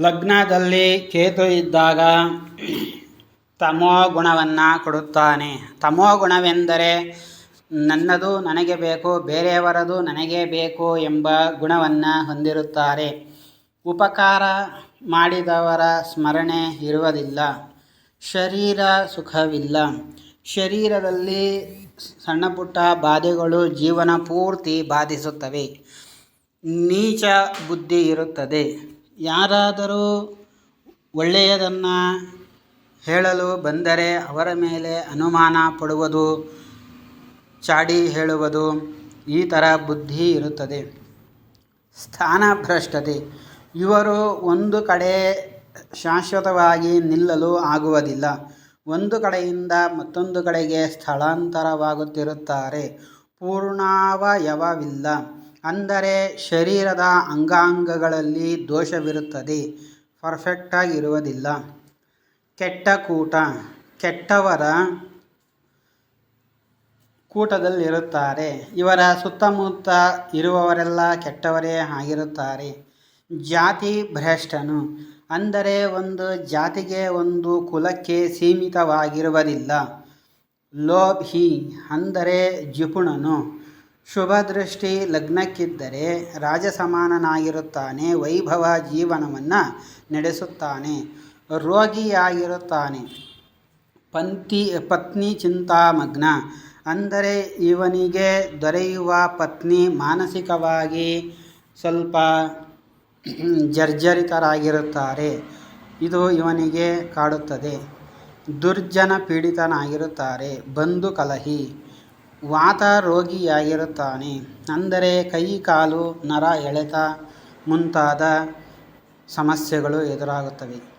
ಲಗ್ನದಲ್ಲಿ ಕೇತು ಇದ್ದಾಗ ತಮೋ ಗುಣವನ್ನು ಕೊಡುತ್ತಾನೆ. ತಮೋ ಗುಣವೆಂದರೆ ನನ್ನದು ನನಗೆ ಬೇಕು, ಬೇರೆಯವರದು ನನಗೆ ಬೇಕು ಎಂಬ ಗುಣವನ್ನು ಹೊಂದಿರುತ್ತಾರೆ. ಉಪಕಾರ ಮಾಡಿದವರ ಸ್ಮರಣೆ ಇರುವುದಿಲ್ಲ. ಶರೀರ ಸುಖವಿಲ್ಲ. ಶರೀರದಲ್ಲಿ ಸಣ್ಣ ಪುಟ್ಟ ಬಾಧೆಗಳು ಜೀವನ ಪೂರ್ತಿ ಬಾಧಿಸುತ್ತವೆ. ನೀಚ ಬುದ್ಧಿ ಇರುತ್ತದೆ. ಯಾರಾದರೂ ಒಳ್ಳೆಯದನ್ನು ಹೇಳಲು ಬಂದರೆ ಅವರ ಮೇಲೆ ಅನುಮಾನ ಪಡುವುದು, ಚಾಡಿ ಹೇಳುವುದು ಈ ಥರ ಬುದ್ಧಿ ಇರುತ್ತದೆ. ಸ್ಥಾನಭ್ರಷ್ಟತೆ ಇವರು ಒಂದು ಕಡೆ ಶಾಶ್ವತವಾಗಿ ನಿಲ್ಲಲು ಆಗುವುದಿಲ್ಲ. ಒಂದು ಕಡೆಯಿಂದ ಮತ್ತೊಂದು ಕಡೆಗೆ ಸ್ಥಳಾಂತರವಾಗುತ್ತಿರುತ್ತಾರೆ. ಪೂರ್ಣಾವಯವವಿಲ್ಲ. ಅಂದರೆ ಶರೀರದ ಅಂಗಾಂಗಗಳಲ್ಲಿ ದೋಷವಿರುತ್ತದೆ. ಪರ್ಫೆಕ್ಟಾಗಿರುವುದಿಲ್ಲ. ಕೆಟ್ಟ ಕೂಟ. ಕೆಟ್ಟವರ ಕೂಟದಲ್ಲಿರುತ್ತಾರೆ. ಇವರ ಸುತ್ತಮುತ್ತ ಇರುವವರೆಲ್ಲ ಕೆಟ್ಟವರೇ ಆಗಿರುತ್ತಾರೆ. ಜಾತಿ ಭ್ರಷ್ಟನು. ಅಂದರೆ ಒಂದು ಜಾತಿಗೆ ಒಂದು ಕುಲಕ್ಕೆ ಸೀಮಿತವಾಗಿರುವುದಿಲ್ಲ. ಲೋಭಿ ಅಂದರೆ ಜಿಪುಣನು. ಶುಭದೃಷ್ಟಿ ಲಗ್ನಕ್ಕಿದ್ದರೆ ರಾಜಸಮಾನನಾಗಿರುತ್ತಾನೆ, ವೈಭವ ಜೀವನವನ್ನು ನಡೆಸುತ್ತಾನೆ, ರೋಗಿಯಾಗಿರುತ್ತಾನೆ. ಪಂತಿ ಪತ್ನಿ ಚಿಂತಾಮಗ್ನ ಅಂದರೆ ಇವನಿಗೆ ದೊರೆಯುವ ಪತ್ನಿ ಮಾನಸಿಕವಾಗಿ ಸ್ವಲ್ಪ ಜರ್ಜರಿತರಾಗಿರುತ್ತಾರೆ. ಇದು ಇವನಿಗೆ ಕಾಡುತ್ತದೆ. ದುರ್ಜನ ಪೀಡಿತನಾಗಿರುತ್ತಾರೆ. ಬಂಧು ಕಲಹಿ. ವಾತ ರೋಗಿಯಾಗಿರುತ್ತಾನೆ ಅಂದರೆ ಕೈ ಕಾಲು ನರ ಎಳೆತ ಮುಂತಾದ ಸಮಸ್ಯೆಗಳು ಎದುರಾಗುತ್ತವೆ.